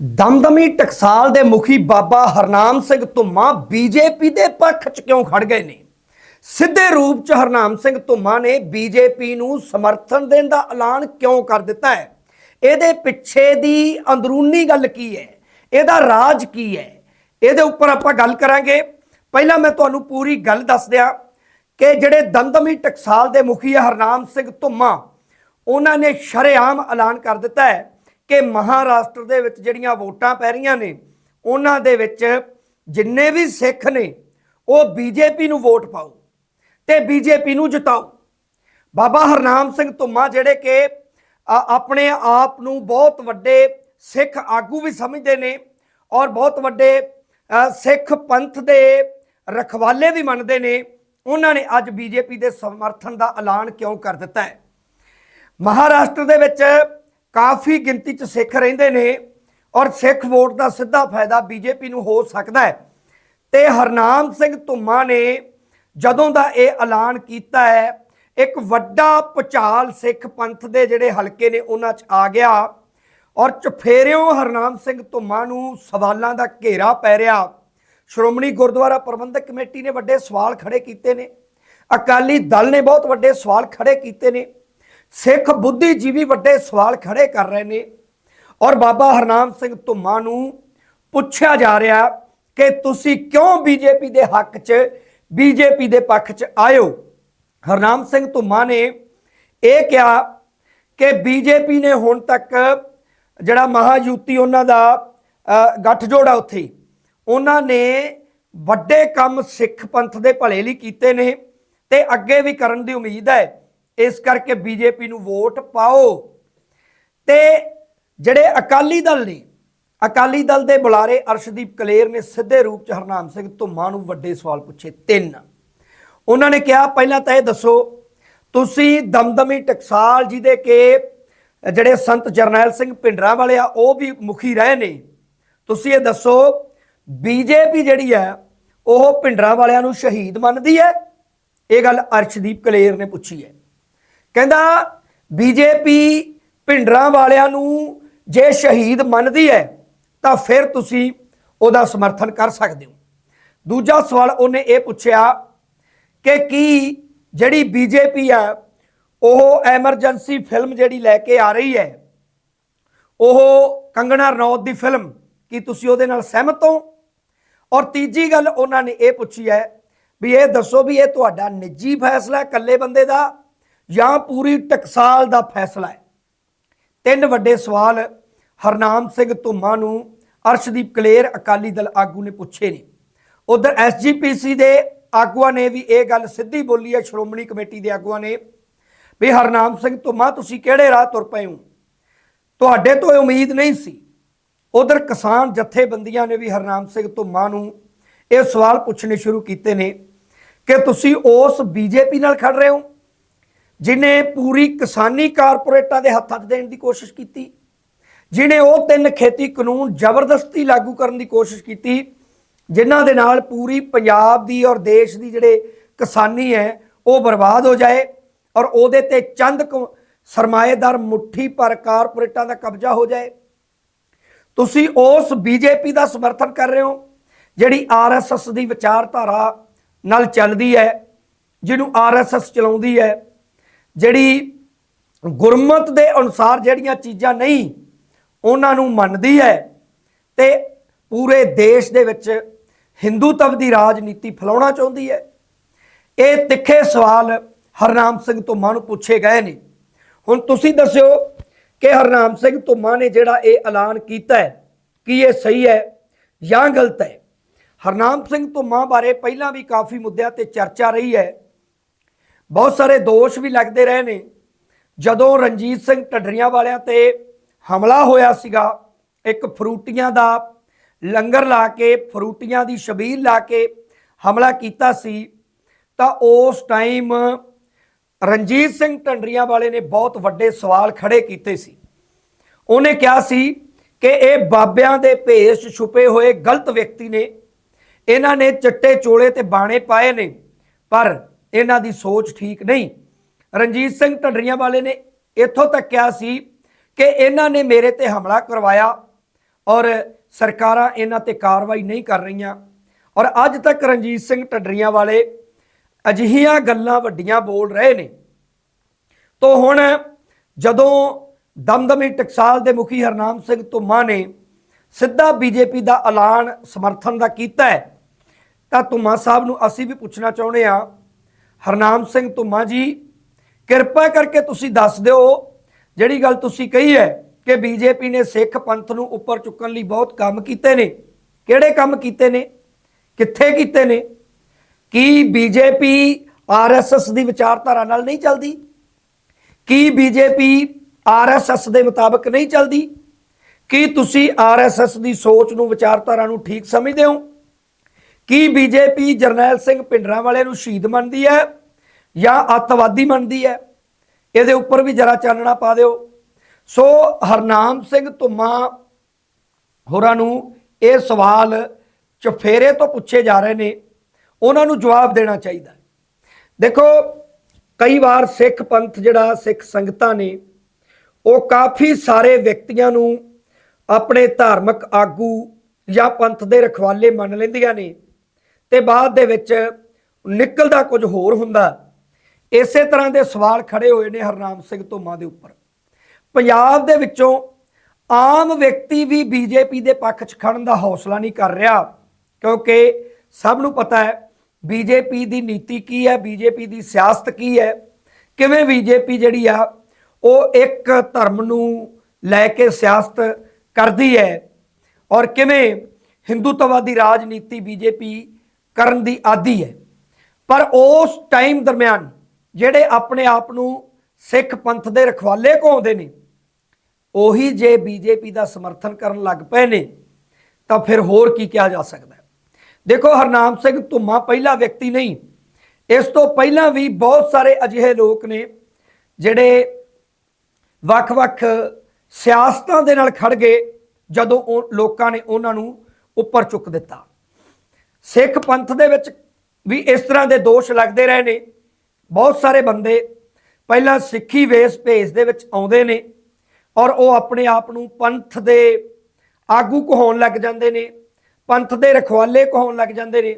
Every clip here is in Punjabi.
ਦਮਦਮੀ ਟਕਸਾਲ ਦੇ ਮੁਖੀ ਬਾਬਾ ਹਰਨਾਮ ਸਿੰਘ ਧੁੰਮਾ ਬੀਜੇਪੀ ਦੇ ਪੱਖ 'ਚ ਕਿਉਂ ਖੜ ਗਏ ਨੇ? ਸਿੱਧੇ ਰੂਪ 'ਚ ਹਰਨਾਮ ਸਿੰਘ ਧੁੰਮਾ ਨੇ ਬੀਜੇਪੀ ਨੂੰ ਸਮਰਥਨ ਦੇਣ ਦਾ ਐਲਾਨ ਕਿਉਂ ਕਰ ਦਿੱਤਾ ਹੈ? ਇਹਦੇ ਪਿੱਛੇ ਦੀ ਅੰਦਰੂਨੀ ਗੱਲ ਕੀ ਹੈ? ਇਹਦਾ ਰਾਜ ਕੀ ਹੈ? ਇਹਦੇ ਉੱਪਰ ਆਪਾਂ ਗੱਲ ਕਰਾਂਗੇ। ਪਹਿਲਾਂ ਮੈਂ ਤੁਹਾਨੂੰ ਪੂਰੀ ਗੱਲ ਦੱਸ ਦਿਆਂ ਕਿ ਜਿਹੜੇ ਦਮਦਮੀ ਟਕਸਾਲ ਦੇ ਮੁਖੀ ਹੈ ਹਰਨਾਮ ਸਿੰਘ ਧੁੰਮਾ, ਉਹਨਾਂ ਨੇ ਸ਼ਰੇਆਮ ਐਲਾਨ ਕਰ ਦਿੱਤਾ ਹੈ। ਕਿ ਮਹਾਰਾਸ਼ਟਰ ਦੇ ਵਿੱਚ ਜਿਹੜੀਆਂ ਵੋਟਾਂ ਪੈ ਰਹੀਆਂ ਨੇ, ਉਹਨਾਂ ਦੇ ਵਿੱਚ ਜਿੰਨੇ ਵੀ ਸਿੱਖ ਨੇ, ਉਹ ਬੀਜੇਪੀ ਨੂੰ ਵੋਟ ਪਾਓ ਤੇ ਬੀਜੇਪੀ ਨੂੰ ਜਿਤਾਓ। ਬਾਬਾ ਹਰਨਾਮ ਸਿੰਘ ਧੁੰਮਾ ਜਿਹੜੇ ਕਿ ਆਪਣੇ ਆਪ ਨੂੰ ਬਹੁਤ ਵੱਡੇ ਸਿੱਖ ਆਗੂ ਵੀ ਸਮਝਦੇ ਨੇ ਔਰ ਬਹੁਤ ਵੱਡੇ ਸਿੱਖ ਪੰਥ ਦੇ ਰਖਵਾਲੇ ਵੀ ਮੰਨਦੇ ਨੇ, ਉਹਨਾਂ ਨੇ ਅੱਜ ਬੀਜੇਪੀ ਦੇ ਸਮਰਥਨ ਦਾ ਐਲਾਨ ਕਿਉਂ ਕਰ ਦਿੱਤਾ ਹੈ? ਮਹਾਰਾਸ਼ਟਰ ਦੇ ਵਿੱਚ ਕਾਫੀ ਗਿਣਤੀ 'ਚ ਸਿੱਖ ਰਹਿੰਦੇ ਨੇ ਔਰ ਸਿੱਖ ਵੋਟ ਦਾ ਸਿੱਧਾ ਫਾਇਦਾ ਬੀਜੇਪੀ ਨੂੰ ਹੋ ਸਕਦਾ ਹੈ। ਤੇ ਹਰਨਾਮ ਸਿੰਘ ਧੁੰਮਾ ਨੇ ਜਦੋਂ ਦਾ ਇਹ ਐਲਾਨ ਕੀਤਾ ਹੈ, ਇੱਕ ਵੱਡਾ ਪੁਚਾਲ ਸਿੱਖ ਪੰਥ ਦੇ ਜਿਹੜੇ ਹਲਕੇ ਨੇ ਉਹਨਾਂ 'ਚ ਆ ਗਿਆ ਔਰ ਚਫੇਰਿਓਂ ਹਰਨਾਮ ਸਿੰਘ ਧੁੰਮਾ ਨੂੰ ਸਵਾਲਾਂ ਦਾ ਘੇਰਾ ਪੈ ਰਿਹਾ। ਸ਼੍ਰੋਮਣੀ ਗੁਰਦੁਆਰਾ ਪ੍ਰਬੰਧਕ ਕਮੇਟੀ ਨੇ ਵੱਡੇ ਸਵਾਲ ਖੜੇ ਕੀਤੇ ਨੇ। ਅਕਾਲੀ ਦਲ ਨੇ ਬਹੁਤ ਵੱਡੇ ਸਵਾਲ ਖੜੇ ਕੀਤੇ ਨੇ। ਸਿੱਖ ਬੁੱਧੀਜੀਵੀ ਵੱਡੇ ਸਵਾਲ ਖੜੇ ਕਰ ਰਹੇ ਨੇ। ਔਰ ਬਾਬਾ ਹਰਨਾਮ ਸਿੰਘ ਧੁੰਮਾ ਨੂੰ ਪੁੱਛਿਆ ਜਾ ਰਿਹਾ ਕਿ ਤੁਸੀਂ ਕਿਉਂ ਬੀਜੇਪੀ ਦੇ ਹੱਕ 'ਚ ਬੀਜੇਪੀ ਦੇ ਪੱਖ 'ਚ ਆਇਓ? ਹਰਨਾਮ ਸਿੰਘ ਧੁੰਮਾ ਨੇ ਇਹ ਕਿਹਾ ਕਿ ਬੀਜੇਪੀ ਨੇ ਹੁਣ ਤੱਕ ਜਿਹੜਾ ਮਹਾਯੂਤੀ ਉਹਨਾਂ ਦਾ ਅ, ਗੱਠਜੋੜ ਆ ਉੱਥੇ ਉਹਨਾਂ ਨੇ ਵੱਡੇ ਕੰਮ ਸਿੱਖ ਪੰਥ ਦੇ ਭਲੇ ਲਈ ਕੀਤੇ ਨੇ ਤੇ ਅੱਗੇ ਵੀ ਕਰਨ ਦੀ ਉਮੀਦ ਹੈ। ਇਸ ਕਰਕੇ ਬੀਜੇਪੀ ਨੂੰ ਵੋਟ ਪਾਓ। ਤੇ ਜਿਹੜੇ ਅਕਾਲੀ ਦਲ ਨੇ, ਅਕਾਲੀ ਦਲ ਦੇ ਬੁਲਾਰੇ ਅਰਸ਼ਦੀਪ ਕਲੇਰ ਨੇ ਸਿੱਧੇ ਰੂਪ ਚ ਹਰਨਾਮ ਸਿੰਘ ਧੁੰਮਾ ਨੂੰ ਵੱਡੇ ਸਵਾਲ ਪੁੱਛੇ ਤਿੰਨ। ਉਹਨਾਂ ਨੇ ਕਿਹਾ, ਪਹਿਲਾਂ ਤਾਂ ਇਹ ਦੱਸੋ, ਤੁਸੀਂ ਦਮਦਮੀ ਟਕਸਾਲ ਜਿਹਦੇ ਕਿ ਜਿਹੜੇ ਸੰਤ ਜਰਨੈਲ ਸਿੰਘ ਭਿੰਡਰਾਂ ਵਾਲੇ ਆ, ਉਹ ਵੀ ਮੁਖੀ ਰਹੇ ਨੇ। ਤੁਸੀਂ ਇਹ ਦੱਸੋ, ਬੀਜੇਪੀ ਜਿਹੜੀ ਹੈ, ਉਹ ਭਿੰਡਰਾਂ ਵਾਲਿਆਂ ਨੂੰ ਸ਼ਹੀਦ ਮੰਨਦੀ ਹੈ? ਇਹ ਗੱਲ ਅਰਸ਼ਦੀਪ ਕਲੇਰ ਨੇ ਪੁੱਛੀ ਹੈ। ਕਹਿੰਦਾ ਬੀਜੇਪੀ ਭਿੰਡਰਾਂ ਵਾਲਿਆਂ ਨੂੰ ਜੇ ਸ਼ਹੀਦ ਮੰਨਦੀ ਹੈ ਤਾਂ ਫਿਰ ਤੁਸੀਂ ਉਹਦਾ ਸਮਰਥਨ ਕਰ ਸਕਦੇ ਹੋ। ਦੂਜਾ ਸਵਾਲ ਉਹਨੇ ਇਹ ਪੁੱਛਿਆ ਕਿ ਕੀ ਜਿਹੜੀ ਬੀਜੇਪੀ ਆ, ਉਹ ਐਮਰਜੈਂਸੀ ਫਿਲਮ ਜਿਹੜੀ ਲੈ ਕੇ ਆ ਰਹੀ ਹੈ ਉਹ ਕੰਗਣਾ ਰਣੌਤ ਦੀ ਫਿਲਮ, ਕੀ ਤੁਸੀਂ ਉਹਦੇ ਨਾਲ ਸਹਿਮਤ ਹੋ? ਔਰ ਤੀਜੀ ਗੱਲ ਉਹਨਾਂ ਨੇ ਇਹ ਪੁੱਛੀ ਹੈ ਵੀ ਇਹ ਦੱਸੋ ਵੀ ਇਹ ਤੁਹਾਡਾ ਨਿੱਜੀ ਫੈਸਲਾ ਇਕੱਲੇ ਬੰਦੇ ਦਾ ਜਾਂ ਪੂਰੀ ਟਕਸਾਲ ਦਾ ਫੈਸਲਾ ਹੈ। ਤਿੰਨ ਵੱਡੇ ਸਵਾਲ ਹਰਨਾਮ ਸਿੰਘ ਧੁੰਮਾ ਨੂੰ ਅਰਸ਼ਦੀਪ ਕਲੇਰ ਅਕਾਲੀ ਦਲ ਆਗੂ ਨੇ ਪੁੱਛੇ ਨੇ। ਉਧਰ ਐਸਜੀਪੀਸੀ ਦੇ ਆਗੂਆਂ ਨੇ ਵੀ ਇਹ ਗੱਲ ਸਿੱਧੀ ਬੋਲੀ ਹੈ, ਸ਼੍ਰੋਮਣੀ ਕਮੇਟੀ ਦੇ ਆਗੂਆਂ ਨੇ, ਵੀ ਹਰਨਾਮ ਸਿੰਘ ਧੁੰਮਾ, ਤੁਸੀਂ ਕਿਹੜੇ ਰਾਹ ਤੁਰ ਪਏ ਹੋ? ਤੁਹਾਡੇ ਤੋਂ ਇਹ ਉਮੀਦ ਨਹੀਂ ਸੀ। ਉਧਰ ਕਿਸਾਨ ਜਥੇਬੰਦੀਆਂ ਨੇ ਵੀ ਹਰਨਾਮ ਸਿੰਘ ਧੁੰਮਾ ਨੂੰ ਇਹ ਸਵਾਲ ਪੁੱਛਣੇ ਸ਼ੁਰੂ ਕੀਤੇ ਨੇ ਕਿ ਤੁਸੀਂ ਉਸ ਬੀਜੇਪੀ ਨਾਲ ਖੜ ਰਹੇ ਹੋ? ਜਿਨੇ ਪੂਰੀ ਕਿਸਾਨੀ ਕਾਰਪੋਰੇਟਾਂ ਦੇ ਹੱਥਾਂ 'ਚ ਦੇਣ ਦੀ ਕੋਸ਼ਿਸ਼ ਕੀਤੀ, ਜਿਨੇ ਉਹ ਤਿੰਨ ਖੇਤੀ ਕਾਨੂੰਨ ਜ਼ਬਰਦਸਤੀ ਲਾਗੂ ਕਰਨ ਦੀ ਕੋਸ਼ਿਸ਼ ਕੀਤੀ, ਜਿਨ੍ਹਾਂ ਦੇ ਨਾਲ ਪੂਰੀ ਪੰਜਾਬ ਦੀ ਔਰ ਦੇਸ਼ ਦੀ ਜਿਹੜੇ ਕਿਸਾਨੀ ਹੈ, ਉਹ ਬਰਬਾਦ ਹੋ ਜਾਏ ਔਰ ਉਹਦੇ ਤੇ ਚੰਦ ਕੁ ਸਰਮਾਏਦਾਰ ਮੁੱਠੀ ਪਰ ਕਾਰਪੋਰੇਟਾਂ ਦਾ ਕਬਜ਼ਾ ਹੋ ਜਾਏ। ਤੁਸੀਂ ਉਸ ਬੀਜੇਪੀ ਦਾ ਸਮਰਥਨ ਕਰ ਰਹੇ ਹੋ, ਜਿਹੜੀ ਆਰਐਸਐਸ ਦੀ ਵਿਚਾਰਧਾਰਾ ਨਾਲ ਚੱਲਦੀ ਹੈ, ਜਿਹਨੂੰ ਆਰਐਸਐਸ ਚਲਾਉਂਦੀ ਹੈ। ਜਿਹੜੀ ਗੁਰਮਤ ਦੇ ਅਨੁਸਾਰ ਜਿਹੜੀਆਂ ਚੀਜ਼ਾਂ ਨਹੀਂ, ਉਹਨਾਂ ਨੂੰ ਮੰਨਦੀ ਹੈ ਤੇ ਪੂਰੇ ਦੇਸ਼ ਦੇ ਵਿੱਚ ਹਿੰਦੂਤਵ ਦੀ ਰਾਜਨੀਤੀ ਫੈਲਾਉਣਾ ਚਾਹੁੰਦੀ ਹੈ। ਇਹ ਤਿੱਖੇ ਸਵਾਲ ਹਰਨਾਮ ਸਿੰਘ ਧੁੰਮਾ ਨੂੰ ਪੁੱਛੇ ਗਏ ਨੇ। ਹੁਣ ਤੁਸੀਂ ਦੱਸਿਓ ਕਿ ਹਰਨਾਮ ਸਿੰਘ ਧੁੰਮਾ ਨੇ ਜਿਹੜਾ ਇਹ ਐਲਾਨ ਕੀਤਾ ਹੈ, ਕੀ ਇਹ ਸਹੀ ਹੈ ਜਾਂ ਗਲਤ ਹੈ? ਹਰਨਾਮ ਸਿੰਘ ਧੁੰਮਾ ਬਾਰੇ ਪਹਿਲਾਂ ਵੀ ਕਾਫੀ ਮੁੱਦਿਆਂ ਤੇ ਚਰਚਾ ਰਹੀ ਹੈ। ਬਹੁਤ ਸਾਰੇ ਦੋਸ਼ ਵੀ ਲੱਗਦੇ ਰਹੇ ਨੇ। ਜਦੋਂ ਰਣਜੀਤ ਸਿੰਘ ਢੱਡਰੀਆਂ ਵਾਲਿਆਂ ਤੇ ਹਮਲਾ ਹੋਇਆ ਸੀਗਾ, ਇੱਕ ਫਰੂਟੀਆਂ ਦਾ ਲੰਗਰ ਲਾ ਕੇ, ਫਰੂਟੀਆਂ ਦੀ ਛਬੀਲ ਲਾ ਕੇ ਹਮਲਾ ਕੀਤਾ ਸੀ, ਤਾਂ ਉਸ ਟਾਈਮ ਰਣਜੀਤ ਸਿੰਘ ਢੰਡਰੀਆਂ ਵਾਲੇ ਨੇ ਬਹੁਤ ਵੱਡੇ ਸਵਾਲ ਖੜੇ ਕੀਤੇ ਸੀ। ਉਹਨੇ ਕਿਹਾ ਸੀ ਕਿ ਇਹ ਬਾਬਿਆਂ ਦੇ ਭੇਸ ਛੁਪੇ ਹੋਏ ਗਲਤ ਵਿਅਕਤੀ ਨੇ। ਇਹਨਾਂ ਨੇ ਚਿੱਟੇ ਚੋਲੇ ਤੇ ਬਾਣੇ ਪਾਏ ਨੇ, ਪਰ ਇਹਨਾਂ ਦੀ ਸੋਚ ਠੀਕ ਨਹੀਂ। ਰਣਜੀਤ ਸਿੰਘ ਢੰਡਰੀਆਂ ਵਾਲੇ ਨੇ ਇੱਥੋਂ ਤੱਕ ਕਿਹਾ ਸੀ ਕਿ ਇਹਨਾਂ ਨੇ ਮੇਰੇ ਤੇ ਹਮਲਾ ਕਰਵਾਇਆ ਔਰ ਸਰਕਾਰਾਂ ਇਹਨਾਂ ਤੇ ਕਾਰਵਾਈ ਨਹੀਂ ਕਰ ਰਹੀਆਂ। ਔਰ ਅੱਜ ਤੱਕ ਰਣਜੀਤ ਸਿੰਘ ਢੱਡਰੀਆਂ ਵਾਲੇ ਅਜਿਹੀਆਂ ਗੱਲਾਂ ਵੱਡੀਆਂ ਬੋਲ ਰਹੇ ਨੇ। ਤੋ ਹੁਣ ਜਦੋਂ ਦਮਦਮੀ ਟਕਸਾਲ ਦੇ ਮੁਖੀ ਹਰਨਾਮ ਸਿੰਘ ਧੁੰਮਾ ਨੇ ਸਿੱਧਾ ਬੀਜੇਪੀ ਦਾ ਐਲਾਨ ਸਮਰਥਨ ਦਾ ਕੀਤਾ ਹੈ, ਤਾਂ ਧੁੰਮਾ ਸਾਹਿਬ ਨੂੰ ਅਸੀਂ ਵੀ ਪੁੱਛਣਾ ਚਾਹੁੰਦੇ ਆ ਹਰਨਾਮ ਸਿੰਘ ਧੁੰਮਾ ਜੀ, ਕਿਰਪਾ ਕਰਕੇ ਤੁਸੀਂ ਦੱਸ ਦਿਓ, ਜਿਹੜੀ ਗੱਲ ਤੁਸੀਂ ਕਹੀ ਹੈ ਕਿ ਬੀਜੇਪੀ ਨੇ ਸਿੱਖ ਪੰਥ ਨੂੰ ਉੱਪਰ ਚੁੱਕਣ ਲਈ ਬਹੁਤ ਕੰਮ ਕੀਤੇ ਨੇ। ਕਿਹੜੇ ਕੰਮ ਕੀਤੇ ਨੇ? ਕਿੱਥੇ ਕੀਤੇ ਨੇ? ਕੀ ਬੀਜੇਪੀ ਆਰਐਸਐਸ ਦੀ ਵਿਚਾਰਧਾਰਾ ਨਾਲ ਨਹੀਂ ਚੱਲਦੀ? ਕੀ ਬੀਜੇਪੀ ਆਰਐਸਐਸ ਦੇ ਮੁਤਾਬਕ ਨਹੀਂ ਚੱਲਦੀ? ਕੀ ਤੁਸੀਂ ਆਰਐਸਐਸ ਦੀ ਸੋਚ ਨੂੰ ਵਿਚਾਰਧਾਰਾ ਨੂੰ ਠੀਕ ਸਮਝਦੇ ਹੋ? ਕੀ ਬੀਜੇਪੀ ਜਰਨੈਲ ਸਿੰਘ ਪਿੰਡਰਾਂ ਵਾਲੇ ਨੂੰ ਸ਼ਹੀਦ ਮੰਨਦੀ ਹੈ? ਜਾਂ ਅੱਤਵਾਦੀ ਮੰਨਦੀ ਹੈ, ਇਹਦੇ ਉੱਪਰ ਵੀ ਜਰਾ ਚਾਨਣਾ ਪਾ ਦਿਓ। ਸੋ ਹਰਨਾਮ ਸਿੰਘ ਧੁੰਮਾ ਹੋਰਾਂ ਨੂੰ ਇਹ ਸਵਾਲ ਚਫੇਰੇ ਤੋਂ ਪੁੱਛੇ ਜਾ ਰਹੇ ਨੇ। ਉਹਨਾਂ ਨੂੰ ਜਵਾਬ ਦੇਣਾ ਚਾਹੀਦਾ ਦੇਖੋ, ਕਈ ਵਾਰ ਸਿੱਖ ਪੰਥ ਜਿਹੜਾ ਸਿੱਖ ਸੰਗਤਾਂ ਨੇ, ਉਹ ਕਾਫੀ ਸਾਰੇ ਵਿਅਕਤੀਆਂ ਨੂੰ ਆਪਣੇ ਧਾਰਮਿਕ ਆਗੂ ਜਾਂ ਪੰਥ ਦੇ ਰਖਵਾਲੇ ਮੰਨ ਲੈਂਦੀਆਂ ਨੇ ਤੇ ਬਾਅਦ ਦੇ ਵਿੱਚ ਨਿਕਲਦਾ ਕੁਝ ਹੋਰ ਹੁੰਦਾ। ਇਸੇ ਤਰ੍ਹਾਂ ਦੇ ਸਵਾਲ ਖੜੇ ਹੋਏ ਨੇ ਹਰਨਾਮ ਸਿੰਘ ਧੁੰਮਾ ਦੇ ਉੱਪਰ। ਪੰਜਾਬ ਦੇ ਵਿੱਚੋਂ ਆਮ ਵਿਅਕਤੀ ਵੀ ਬੀਜੇਪੀ ਦੇ ਪੱਖ 'ਚ ਖੜਨ ਦਾ ਹੌਸਲਾ ਨਹੀਂ ਕਰ ਰਿਹਾ, ਕਿਉਂਕਿ ਸਭ ਨੂੰ ਪਤਾ ਹੈ ਬੀਜੇਪੀ ਦੀ ਨੀਤੀ ਕੀ ਹੈ, ਬੀਜੇਪੀ ਦੀ ਸਿਆਸਤ ਕੀ ਹੈ, ਕਿਵੇਂ ਬੀਜੇਪੀ ਜਿਹੜੀ ਆ, ਉਹ ਇੱਕ ਧਰਮ ਨੂੰ ਲੈ ਕੇ ਸਿਆਸਤ ਕਰਦੀ ਹੈ ਔਰ ਕਿਵੇਂ ਹਿੰਦੂਤਵਾਦੀ ਰਾਜਨੀਤੀ ਬੀਜੇਪੀ ਕਰਨ ਦੀ ਆਦੀ ਹੈ। ਪਰ ਉਸ ਟਾਈਮ ਦਰਮਿਆਨ ਜਿਹੜੇ ਆਪਣੇ ਆਪ ਨੂੰ ਸਿੱਖ ਪੰਥ ਦੇ ਰਖਵਾਲੇ ਕਹਾਉਂਦੇ ਨੇ, ਉਹੀ ਜੇ ਬੀਜੇਪੀ ਦਾ ਸਮਰਥਨ ਕਰਨ ਲੱਗ ਪਏ ਨੇ, ਤਾਂ ਫਿਰ ਹੋਰ ਕੀ ਕਿਹਾ ਜਾ ਸਕਦਾ ਦੇਖੋ, ਹਰਨਾਮ ਸਿੰਘ ਧੁੰਮਾ ਪਹਿਲਾ ਵਿਅਕਤੀ ਨਹੀਂ, ਇਸ ਤੋਂ ਪਹਿਲਾਂ ਵੀ ਬਹੁਤ ਸਾਰੇ ਅਜਿਹੇ ਲੋਕ ਨੇ, ਜਿਹੜੇ ਵੱਖ-ਵੱਖ ਸਿਆਸਤਾਂ ਦੇ ਨਾਲ ਖੜ ਗਏ, ਜਦੋਂ ਉਹ ਲੋਕਾਂ ਨੇ ਉਹਨਾਂ ਨੂੰ ਉੱਪਰ ਚੁੱਕ ਦਿੱਤਾ। ਸਿੱਖ ਪੰਥ ਦੇ ਵਿੱਚ ਵੀ ਇਸ ਤਰ੍ਹਾਂ ਦੇ ਦੋਸ਼ ਲੱਗਦੇ ਰਹੇ ਨੇ ਬਹੁਤ ਸਾਰੇ ਬੰਦੇ ਪਹਿਲਾਂ ਸਿੱਖੀ ਵੇਸ ਭੇਸ ਦੇ ਵਿੱਚ ਆਉਂਦੇ ਨੇ ਔਰ ਉਹ ਆਪਣੇ ਆਪ ਨੂੰ ਪੰਥ ਦੇ ਆਗੂ ਕਹਾਉਣ ਲੱਗ ਜਾਂਦੇ ਨੇ, ਪੰਥ ਦੇ ਰਖਵਾਲੇ ਕਹਾਉਣ ਲੱਗ ਜਾਂਦੇ ਨੇ।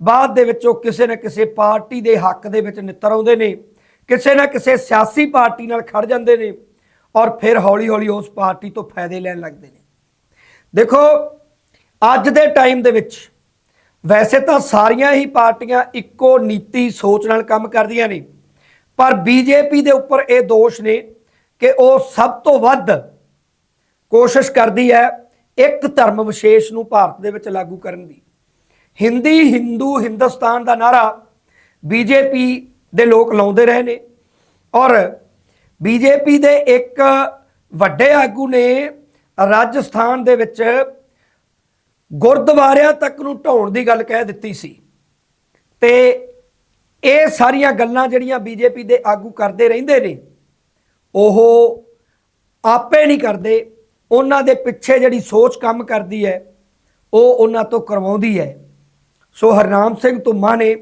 ਬਾਅਦ ਦੇ ਵਿੱਚ ਉਹ ਕਿਸੇ ਨਾ ਕਿਸੇ ਪਾਰਟੀ ਦੇ ਹੱਕ ਦੇ ਵਿੱਚ ਨਿੱਤਰ ਆਉਂਦੇ ਨੇ, ਕਿਸੇ ਨਾ ਕਿਸੇ ਸਿਆਸੀ ਪਾਰਟੀ ਨਾਲ ਖੜ ਜਾਂਦੇ ਨੇ ਔਰ ਫਿਰ ਹੌਲੀ-ਹੌਲੀ ਉਸ ਪਾਰਟੀ ਤੋਂ ਫਾਇਦੇ ਲੈਣ ਲੱਗਦੇ ਨੇ। ਦੇਖੋ, ਅੱਜ ਦੇ ਟਾਈਮ ਦੇ ਵਿੱਚ ਵੈਸੇ ਤਾਂ ਸਾਰੀਆਂ ਹੀ ਪਾਰਟੀਆਂ ਇੱਕੋ ਨੀਤੀ ਸੋਚ ਨਾਲ ਕੰਮ ਕਰਦੀਆਂ ਨੇ, ਪਰ ਬੀਜੇਪੀ ਦੇ ਉੱਪਰ ਇਹ ਦੋਸ਼ ਨੇ ਕਿ ਉਹ ਸਭ ਤੋਂ ਵੱਧ ਕੋਸ਼ਿਸ਼ ਕਰਦੀ ਹੈ ਇੱਕ ਧਰਮ ਵਿਸ਼ੇਸ਼ ਨੂੰ ਭਾਰਤ ਦੇ ਵਿੱਚ ਲਾਗੂ ਕਰਨ ਦੀ। ਹਿੰਦੀ, ਹਿੰਦੂ, ਹਿੰਦੁਸਤਾਨ ਦਾ ਨਾਰਾ ਬੀਜੇਪੀ ਦੇ ਲੋਕ ਲਾਉਂਦੇ ਰਹੇ ਨੇ ਔਰ ਬੀਜੇਪੀ ਦੇ ਇੱਕ ਵੱਡੇ ਆਗੂ ਨੇ ਰਾਜਸਥਾਨ ਦੇ ਵਿੱਚ ਗੁਰਦੁਆਰਿਆਂ ਤੱਕ ਨੂੰ ਢਾਉਣ ਦੀ ਗੱਲ ਕਹਿ ਦਿੱਤੀ ਸੀ। ਤੇ ਇਹ ਸਾਰੀਆਂ ਗੱਲਾਂ ਜਿਹੜੀਆਂ ਬੀਜੇਪੀ ਦੇ ਆਗੂ ਕਰਦੇ ਰਹਿੰਦੇ ਨੇ, ਉਹ ਆਪੇ ਨਹੀਂ ਕਰਦੇ। ਉਹਨਾਂ ਦੇ ਪਿੱਛੇ ਜਿਹੜੀ ਸੋਚ ਕੰਮ ਕਰਦੀ ਹੈ, ਉਹ ਉਹਨਾਂ ਤੋਂ ਕਰਵਾਉਂਦੀ ਹੈ। ਸੋ ਹਰਨਾਮ ਸਿੰਘ ਧੁੰਮਾ ਨੇ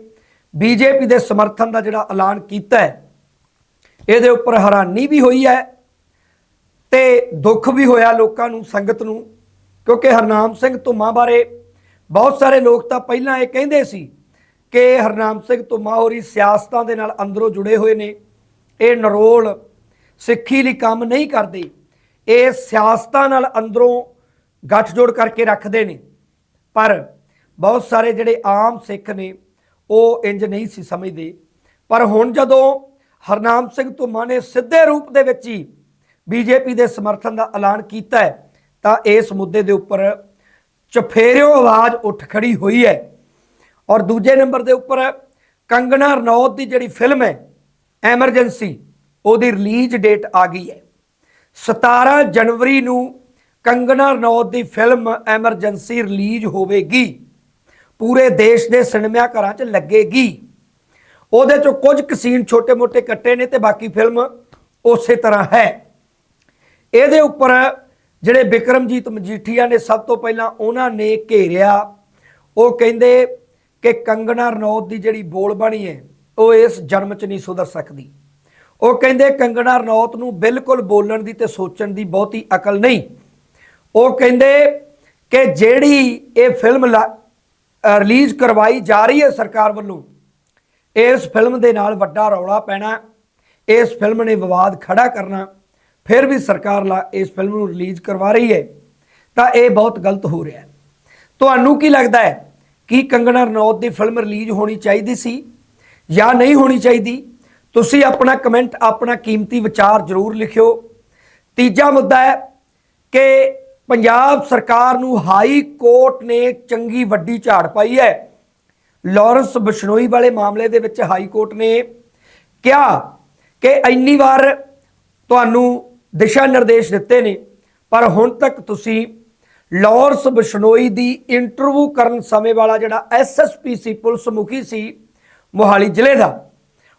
ਬੀਜੇਪੀ ਦੇ ਸਮਰਥਨ ਦਾ ਜਿਹੜਾ ਐਲਾਨ ਕੀਤਾ ਹੈ, ਇਹਦੇ ਉੱਪਰ ਹੈਰਾਨੀ ਵੀ ਹੋਈ ਹੈ ਤੇ ਦੁੱਖ ਵੀ ਹੋਇਆ ਲੋਕਾਂ ਨੂੰ, ਸੰਗਤ ਨੂੰ। ਕਿਉਂਕਿ ਹਰਨਾਮ ਸਿੰਘ ਧੁੰਮਾ ਬਾਰੇ ਬਹੁਤ ਸਾਰੇ ਲੋਕ ਤਾਂ ਪਹਿਲਾਂ ਇਹ ਕਹਿੰਦੇ ਸੀ ਕਿ ਹਰਨਾਮ ਸਿੰਘ ਧੁੰਮਾ ਹੋਰੀ ਸਿਆਸਤਾਂ ਦੇ ਨਾਲ ਅੰਦਰੋਂ ਜੁੜੇ ਹੋਏ ਨੇ। ਇਹ ਨਰੋਲ ਸਿੱਖੀ ਲਈ ਕੰਮ ਨਹੀਂ ਕਰਦੇ। ਇਹ ਸਿਆਸਤਾਂ ਨਾਲ ਅੰਦਰੋਂ ਗੱਠਜੋੜ ਕਰਕੇ ਰੱਖਦੇ ਨੇ। ਪਰ ਬਹੁਤ ਸਾਰੇ ਜਿਹੜੇ ਆਮ ਸਿੱਖ ਨੇ, ਉਹ ਇੰਜ ਨਹੀਂ ਸੀ ਸਮਝਦੇ। ਪਰ ਹੁਣ ਜਦੋਂ ਹਰਨਾਮ ਸਿੰਘ ਧੁੰਮਾ ਨੇ ਸਿੱਧੇ ਰੂਪ ਦੇ ਵਿੱਚ ਹੀ ਬੀਜੇਪੀ ਦੇ ਸਮਰਥਨ ਦਾ ਐਲਾਨ ਕੀਤਾ ਹੈ ਤਾਂ ਇਸ ਮੁੱਦੇ ਦੇ ਉੱਪਰ ਚਫੇਰਿਓ ਆਵਾਜ਼ ਉੱਠ ਖੜੀ ਹੋਈ ਹੈ। ਔਰ ਦੂਜੇ ਨੰਬਰ ਦੇ ਉੱਪਰ ਕੰਗਣਾ ਰਣੌਤ ਦੀ ਜਿਹੜੀ ਫਿਲਮ ਹੈ, ਐਮਰਜੈਂਸੀ, ਉਹਦੀ ਰਿਲੀਜ਼ ਡੇਟ ਆ ਗਈ ਹੈ। 17 ਜਨਵਰੀ ਨੂੰ ਕੰਗਣਾ ਰਣੌਤ ਦੀ ਫਿਲਮ ਐਮਰਜੈਂਸੀ ਰਿਲੀਜ਼ ਹੋਵੇਗੀ। ਪੂਰੇ ਦੇਸ਼ ਦੇ ਸਿਨੇਮਾ ਘਰਾਂ 'ਚ ਲੱਗੇਗੀ। ਉਹਦੇ 'ਚੋਂ ਕੁਝ ਕੁ ਛੋਟੇ-ਮੋਟੇ ਕੱਟੇ ਨੇ ਤੇ ਬਾਕੀ ਫਿਲਮ ਉਸੇ ਤਰ੍ਹਾਂ ਹੈ। ਇਹਦੇ ਉੱਪਰ ਜਿਹੜੇ ਵਿਕਰਮਜੀਤ ਮਜੀਠੀਆ ਨੇ ਸਭ ਤੋਂ ਪਹਿਲਾਂ ਉਹਨਾਂ ਨੇ ਘੇਰਿਆ, ਉਹ ਕਹਿੰਦੇ ਕਿ ਕੰਗਣਾ ਰਣੌਤ ਦੀ ਜਿਹੜੀ ਬੋਲਬਾਣੀ ਹੈ, ਉਹ ਇਸ ਜਨਮ 'ਚ ਨਹੀਂ ਸੁਧਰ ਸਕਦੀ। ਉਹ ਕਹਿੰਦੇ ਕੰਗਣਾ ਰਣੌਤ ਨੂੰ ਬਿਲਕੁਲ ਬੋਲਣ ਦੀ ਤੇ ਸੋਚਣ ਦੀ ਬਹੁਤੀ ਅਕਲ ਨਹੀਂ। ਉਹ ਕਹਿੰਦੇ ਕਿ ਜਿਹੜੀ ਇਹ ਫਿਲਮ ਰਿਲੀਜ਼ ਕਰਵਾਈ ਜਾ ਰਹੀ ਹੈ ਸਰਕਾਰ ਵੱਲੋਂ, ਇਸ ਫਿਲਮ ਦੇ ਨਾਲ ਵੱਡਾ ਰੌਲਾ ਪੈਣਾ, ਇਸ ਫਿਲਮ ਨੇ ਵਿਵਾਦ ਖੜਾ ਕਰਨਾ। ਫਿਰ ਵੀ ਸਰਕਾਰ ਲਾ ਇਸ ਫਿਲਮ ਨੂੰ ਰਿਲੀਜ਼ ਕਰਵਾ ਰਹੀ ਹੈ, ਤਾਂ ਇਹ ਬਹੁਤ ਗਲਤ ਹੋ ਰਿਹਾ ਹੈ। ਤੁਹਾਨੂੰ ਕੀ ਲੱਗਦਾ ਹੈ ਕਿ ਕੰਗਣਾ ਰਣੌਤ ਦੀ ਫਿਲਮ ਰਿਲੀਜ਼ ਹੋਣੀ ਚਾਹੀਦੀ ਸੀ ਜਾਂ ਨਹੀਂ ਹੋਣੀ ਚਾਹੀਦੀ? ਤੁਸੀਂ ਆਪਣਾ ਕਮੈਂਟ, ਆਪਣਾ ਕੀਮਤੀ ਵਿਚਾਰ ਜ਼ਰੂਰ ਲਿਖਿਓ। ਤੀਜਾ ਮੁੱਦਾ ਹੈ ਕਿ ਪੰਜਾਬ ਸਰਕਾਰ ਨੂੰ ਹਾਈ ਕੋਰਟ ਨੇ ਚੰਗੀ ਵੱਡੀ ਝਾੜ ਪਾਈ ਹੈ। ਲਾਰੈਂਸ ਬਿਸ਼ਨੋਈ ਵਾਲੇ ਮਾਮਲੇ ਦੇ ਵਿੱਚ ਹਾਈ ਕੋਰਟ ਨੇ ਕਿਹਾ ਕਿ ਇੰਨੀ ਵਾਰ ਤੁਹਾਨੂੰ ਦਿਸ਼ਾ ਨਿਰਦੇਸ਼ ਦਿੱਤੇ ਨੇ, ਪਰ ਹੁਣ ਤੱਕ ਤੁਸੀਂ ਲਾਰੈਂਸ ਬਿਸ਼ਨੋਈ ਦੀ ਇੰਟਰਵਿਊ ਕਰਨ ਸਮੇਂ ਵਾਲਾ ਜਿਹੜਾ ਐਸਐਸਪੀ ਸੀ, ਪੁਲਿਸ ਮੁਖੀ ਸੀ, ਮੋਹਾਲੀ ਜ਼ਿਲ੍ਹੇ ਦਾ,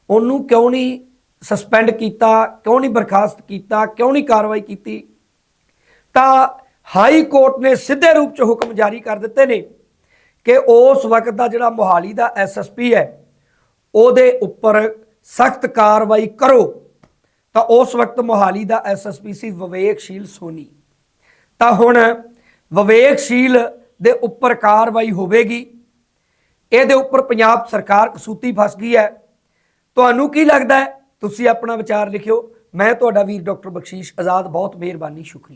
ਉਹਨੂੰ ਕਿਉਂ ਨਹੀਂ ਸਸਪੈਂਡ ਕੀਤਾ, ਕਿਉਂ ਨਹੀਂ ਬਰਖਾਸਤ ਕੀਤਾ, ਕਿਉਂ ਨਹੀਂ ਕਾਰਵਾਈ ਕੀਤੀ? ਤਾਂ ਹਾਈ ਕੋਰਟ ਨੇ ਸਿੱਧੇ ਰੂਪ 'ਚ ਹੁਕਮ ਜਾਰੀ ਕਰ ਦਿੱਤੇ ਨੇ ਕਿ ਉਸ ਵਕਤ ਦਾ ਜਿਹੜਾ ਮੋਹਾਲੀ ਦਾ ਐਸਐਸਪੀ ਹੈ, ਉਹਦੇ ਉੱਪਰ ਸਖਤ ਕਾਰਵਾਈ ਕਰੋ। ਤਾਂ ਉਸ ਵਕਤ ਮੋਹਾਲੀ ਦਾ ਐਸਐਸਪੀ ਸੀ ਵਿਵੇਕਸ਼ੀਲ ਸੋਨੀ। ਤਾਂ ਹੁਣ ਵਿਵੇਕਸ਼ੀਲ ਦੇ ਉੱਪਰ ਕਾਰਵਾਈ ਹੋਵੇਗੀ। ਇਹਦੇ ਉੱਪਰ ਪੰਜਾਬ ਸਰਕਾਰ ਕਸੂਤੀ ਫਸ ਗਈ ਹੈ। ਤੁਹਾਨੂੰ ਕੀ ਲੱਗਦਾ ਹੈ? ਤੁਸੀਂ ਆਪਣਾ ਵਿਚਾਰ ਲਿਖਿਓ। ਮੈਂ ਤੁਹਾਡਾ ਵੀਰ ਡਾਕਟਰ ਬਖਸ਼ੀਸ਼ ਆਜ਼ਾਦ। ਬਹੁਤ ਮਿਹਰਬਾਨੀ, ਸ਼ੁਕਰੀਆ।